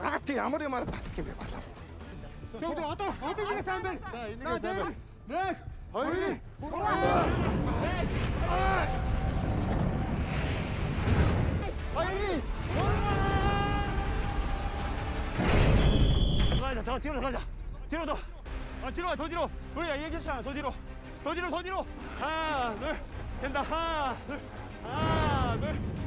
나한테 아무리 말해도 받게 왜 말라 형들 어떤 어떤 중에 사람들. 나 있는 게 사람들. 네 어이 가자 더 뒤로 가자. 뒤로 더. 아, 뒤로 가, 더 뒤로. 우리야 얘기했잖아 더 뒤로. 더 뒤로 더 뒤로. 하나 둘. 된다. 하나 둘. 하나 둘. 아!